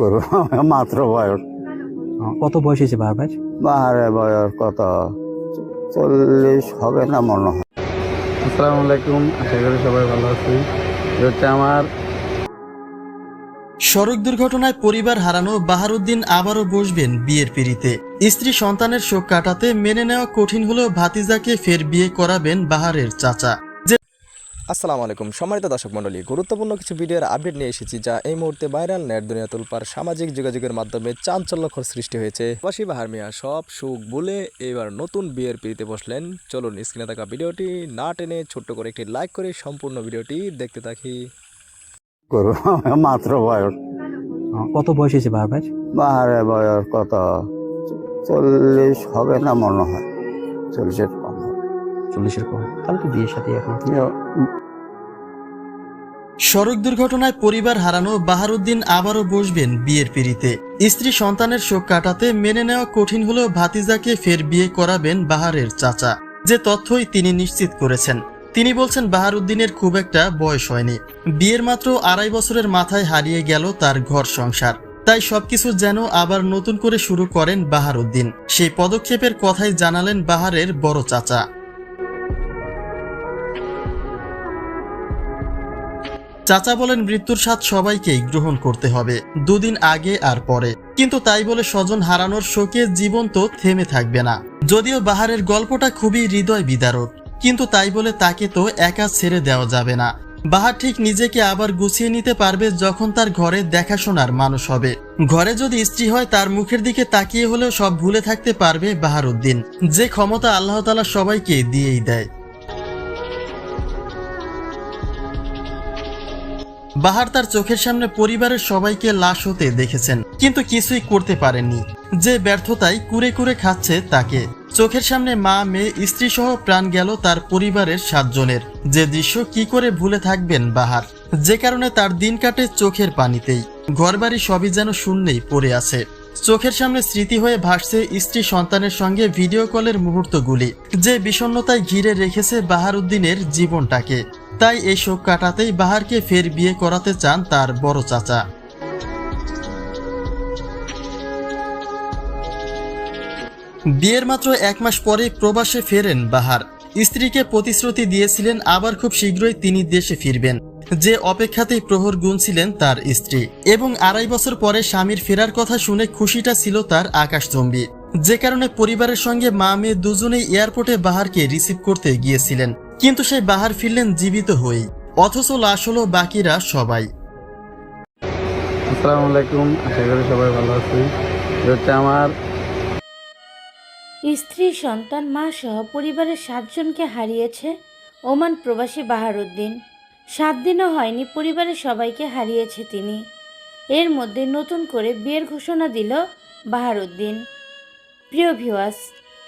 করব মাত্র বয়স। কত বয়স হয়েছে বাবার বাহারে বয়স কত? চল্লিশ হবে না মনে হয়। আসসালামু আলাইকুম আশা করি সবাই ভালো আছি। হচ্ছে আমার সড়ক দুর্ঘটনায় পরিবার হারানো বাহারুদ্দিন আবারও বসবেন বিয়ের পিড়িতে। স্ত্রী সন্তানের শোক কাটাতে মেনে নেওয়া কঠিন হলেও ভাতিজাকে ফের বিয়ে করাবেন বাহারের চাচা। আসসালামু আলাইকুম। সম্মানিত দর্শক মণ্ডলী গুরুত্বপূর্ণ কিছু ভিডিওর আপডেট নিয়ে এসেছি যা এই মুহূর্তে ভাইরাল নেট দুনিয়া তুলপার সামাজিক যোগাযোগের মাধ্যমে চাঞ্চল্যকর সৃষ্টি হয়েছে। প্রবাসী বাহার মিয়া সব সুখ বলে এবার নতুন বিয়ের পিড়িতে বসলেন। চলুন স্ক্রিনে থাকা ভিডিওটি না টেনে ছোট্ট করে একটি লাইক করে সম্পূর্ণ ভিডিওটি দেখতে থাকি। মাত্র বয়স। কত বয়স হয়েছে বাবার বাহারে বয়স কত? চল্লিশ হবে না মনে হয়। চল্লিশের। চল্লিশের কম তাহলে তো বিয়ের সাথে এখন সড়ক দুর্ঘটনায় পরিবার হারানো বাহারুদ্দিন আবারও বসবেন বিয়ের পিড়িতে। স্ত্রী সন্তানের শোক কাটাতে মেনে নেওয়া কঠিন হলেও ভাতিজাকে ফের বিয়ে করাবেন বাহারের চাচা। যে তথ্যই তিনি নিশ্চিত করেছেন। তিনি বলছেন বাহারুদ্দিনের খুব একটা বয়স হয়নি। বিয়ের মাত্র আড়াই বছরের মাথায় হারিয়ে গেল তার ঘর সংসার। তাই সবকিছু যেন আবার নতুন করে শুরু করেন বাহারুদ্দিন। সেই পদক্ষেপের কথাই জানালেন বাহারের বড় চাচা। চাচা বলেন মৃত্যুর স্বাদ সবাইকেই গ্রহণ করতে হবে, দুদিন আগে আর পরে। কিন্তু তাই বলে স্বজন হারানোর শোকে জীবন তো থেমে থাকবে না। যদিও বাহারের গল্পটা খুবই হৃদয় বিদারক, কিন্তু তাই বলে তাকে তো একা ছেড়ে দেওয়া যাবে না। বাহার ঠিক নিজেকে আবার গুছিয়ে নিতে পারবে যখন তার ঘরে দেখাশোনার মানুষ হবে। ঘরে যদি স্ত্রী হয়, তার মুখের দিকে তাকিয়ে হলেও সব ভুলে থাকতে পারবে বাহারুদ্দিন। যে ক্ষমতা আল্লাহ তালা সবাইকে দিয়েই দেয়। বাহার তার চোখের সামনে পরিবারের সবাইকে লাশ হতে দেখেছেন, কিন্তু কিছুই করতে পারেননি। যে ব্যর্থতায় কুরে কুরে খাচ্ছে তাকে। চোখের সামনে মা, মেয়ে, স্ত্রী সহ প্রাণ গেল তার পরিবারের সাতজনের। যে দৃশ্য কি করে ভুলে থাকবেন বাহার? যে কারণে তার দিন কাটে চোখের পানিতেই। ঘরবাড়ি সবই যেন শূন্যেই পড়ে আছে। চোখের সামনে স্মৃতি হয়ে ভাসছে স্ত্রী সন্তানের সঙ্গে ভিডিও কলের মুহূর্তগুলি। যে বিষণ্ণতায় ঘিরে রেখেছে বাহারুদ্দিনের জীবনটাকে। তাই এই শোক কাটাতেই বাহারকে ফের বিয়ে করাতে চান তার বড় চাচা। বিয়ের মাত্র এক মাস পরে প্রবাসে ফেরেন বাহার। স্ত্রীকে প্রতিশ্রুতি দিয়েছিলেন আবার খুব শীঘ্রই তিনি দেশে ফিরবেন, যে অপেক্ষাতেই প্রহর গুনছিলেন তার স্ত্রী। এবং আড়াই বছর পরে স্বামীর ফেরার কথা শুনে খুশিটা ছিল তার আকাশচম্বী। যে কারণে পরিবারের সঙ্গে মা মেয়ে দুজনেই এয়ারপোর্টে বাহারকে রিসিভ করতে গিয়েছিলেন। কিন্তু সেই বাহার ফিরলেন জীবিত হয়েই অথচ লাশ হলো বাকিরা সবাই। আসসালামু আলাইকুম আশা করি সবাই ভালো আছি হচ্ছে আমার স্ত্রী সন্তান মা সহ পরিবারের সাতজনকে হারিয়েছে ওমান প্রবাসী বাহারুদ্দিন। সাত দিনও হয়নি পরিবারের সবাইকে হারিয়েছে তিনি। এর মধ্যে নতুন করে বিয়ের ঘোষণা দিল বাহারুদ্দিন। প্রিয় ভিওয়াস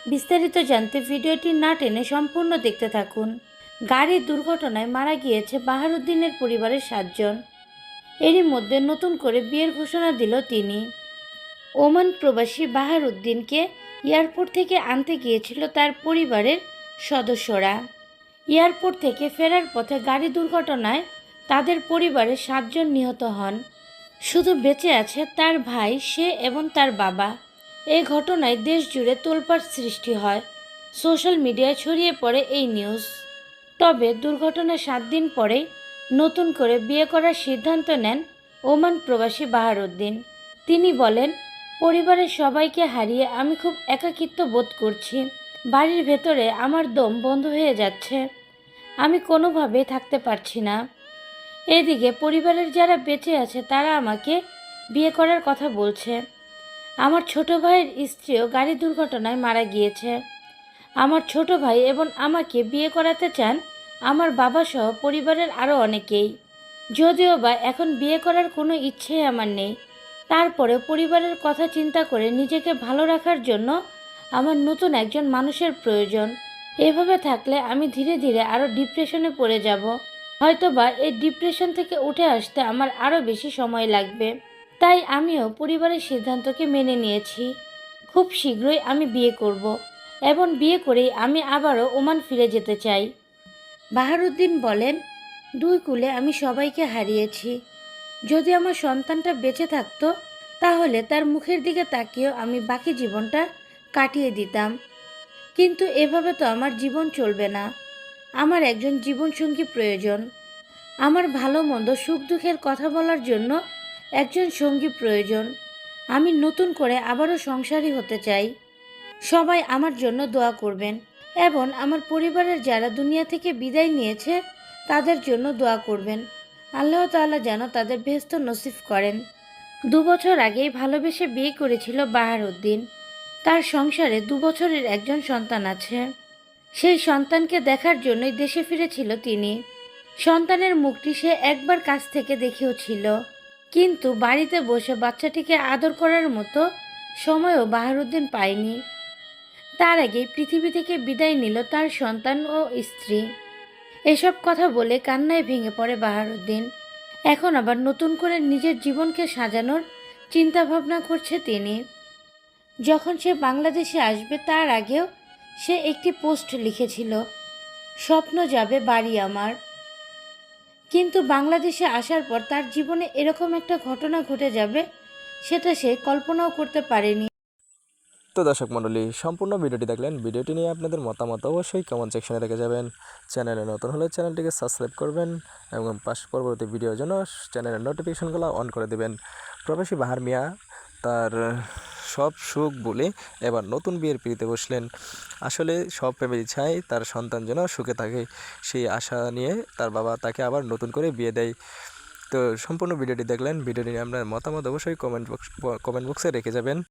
বিস্তারিত জানতে ভিডিওটি না টেনে সম্পূর্ণ দেখতে থাকুন। গাড়ির দুর্ঘটনায় মারা গিয়েছে বাহারুদ্দিনের পরিবারের সাতজন। এরই মধ্যে নতুন করে বিয়ের ঘোষণা দিল তিনি। ওমান প্রবাসী বাহারুদ্দিনকে এয়ারপোর্ট থেকে আনতে গিয়েছিল তার পরিবারের সদস্যরা। এয়ারপোর্ট থেকে ফেরার পথে গাড়ি দুর্ঘটনায় তাদের পরিবারের সাতজন নিহত হন। শুধু বেঁচে আছে তার ভাই, সে এবং তার বাবা। এই ঘটনায় দেশ জুড়ে তোলপাট সৃষ্টি হয়। সোশ্যাল মিডিয়ায় ছড়িয়ে পড়ে এই নিউজ। তবে দুর্ঘটনার সাত দিন পরেই নতুন করে বিয়ে করার সিদ্ধান্ত নেন ওমান প্রবাসী বাহারুদ্দিন। তিনি বলেন, পরিবারের সবাইকে হারিয়ে আমি খুব একাকিত্ব বোধ করছি। বাড়ির ভেতরে আমার দম বন্ধ হয়ে যাচ্ছে। আমি কোনোভাবেই থাকতে পারছি না। এদিকে পরিবারের যারা বেঁচে আছে তারা আমাকে বিয়ে করার কথা বলছে। আমার ছোট ভাইয়ের স্ত্রীও গাড়ি দুর্ঘটনায় মারা গিয়েছে। আমার ছোট ভাই এবং আমাকে বিয়ে করাতে চান আমার বাবা সহ পরিবারের আরও অনেকেই। যদিও বা এখন বিয়ে করার কোনো ইচ্ছেই আমার নেই। তারপরে পরিবারের কথা চিন্তা করে নিজেকে ভালো রাখার জন্য আমার নতুন একজন মানুষের প্রয়োজন। এভাবে থাকলে আমি ধীরে ধীরে আরও ডিপ্রেশনে পড়ে যাব। হয়তোবা এই ডিপ্রেশন থেকে উঠে আসতে আমার আরও বেশি সময় লাগবে। তাই আমিও পরিবারের সিদ্ধান্তকে মেনে নিয়েছি। খুব শীঘ্রই আমি বিয়ে করব। এবং বিয়ে করেই আমি আবারও ওমান ফিরে যেতে চাই। বাহারুদ্দিন বলেন, দুই কুলে আমি সবাইকে হারিয়েছি। যদি আমার সন্তানটা বেঁচে থাকতো, তাহলে তার মুখের দিকে তাকিয়েও আমি বাকি জীবনটা কাটিয়ে দিতাম। কিন্তু এভাবে তো আমার জীবন চলবে না। আমার একজন জীবনসঙ্গী প্রয়োজন। আমার ভালো মন্দ সুখ দুঃখের কথা বলার জন্য একজন সঙ্গী প্রয়োজন। আমি নতুন করে আবারও সংসারী হতে চাই। সবাই আমার জন্য দোয়া করবেন। এবং আমার পরিবারের যারা দুনিয়া থেকে বিদায় নিয়েছে, তাদের জন্য দোয়া করবেন। আল্লাহ তাআলা যেন তাদের বেহস্ত নসিব করেন। দু বছর আগেই ভালোবেসে বিয়ে করেছিল বাহার উদ্দিন তার সংসারে দু বছরের একজন সন্তান আছে। সেই সন্তানকে দেখার জন্যই দেশে ফিরেছিল তিনি। সন্তানের মুখটি সে একবার কাছ থেকে দেখেও ছিল। কিন্তু বাড়িতে বসে বাচ্চাটিকে আদর করার মতো সময়ও বাহারুদ্দিন পায়নি। তার আগেই পৃথিবী থেকে বিদায় নিল তার সন্তান ও স্ত্রী। এসব কথা বলে কান্নায় ভেঙে পড়ে বাহারুদ্দিন। এখন আবার নতুন করে নিজের জীবনকে সাজানোর চিন্তা ভাবনা করছে তিনি। যখন সে বাংলাদেশে আসবে তার আগেও সে একটি পোস্ট লিখেছিল, স্বপ্ন যাবে বাড়ি আমার। কিন্তু বাংলাদেশে আসার পর তার জীবনে এরকম একটা ঘটনা ঘটে যাবে, সেটা সে কল্পনাও করতে পারেনি। তো দর্শক মণ্ডলী, সম্পূর্ণ ভিডিওটি দেখলেন, ভিডিওটি নিয়ে আপনাদের মতামত অবশ্যই কমেন্ট সেকশনে রেখে যাবেন। চ্যানেলে নতুন হলে চ্যানেলটিকে সাবস্ক্রাইব করবেন এবং পাশ পরবর্তী ভিডিওর জন্য চ্যানেলের নোটিফিকেশনগুলো অন করে দেবেন। প্রবাসী বাহার মিয়া, তার সব সুখ বলে এবার নতুন বিয়ের পিড়িতে বসলেন। আসলে সব ফ্যামিলি চায় তার সন্তান যেন সুখে থাকে। সেই আশা নিয়ে তার বাবা তাকে আবার নতুন করে বিয়ে দেয়। তো সম্পূর্ণ ভিডিওটি দেখলেন। ভিডিওটি নিয়ে আপনার মতামত অবশ্যই কমেন্ট বক্স কমেন্ট বক্সে রেখে যাবেন।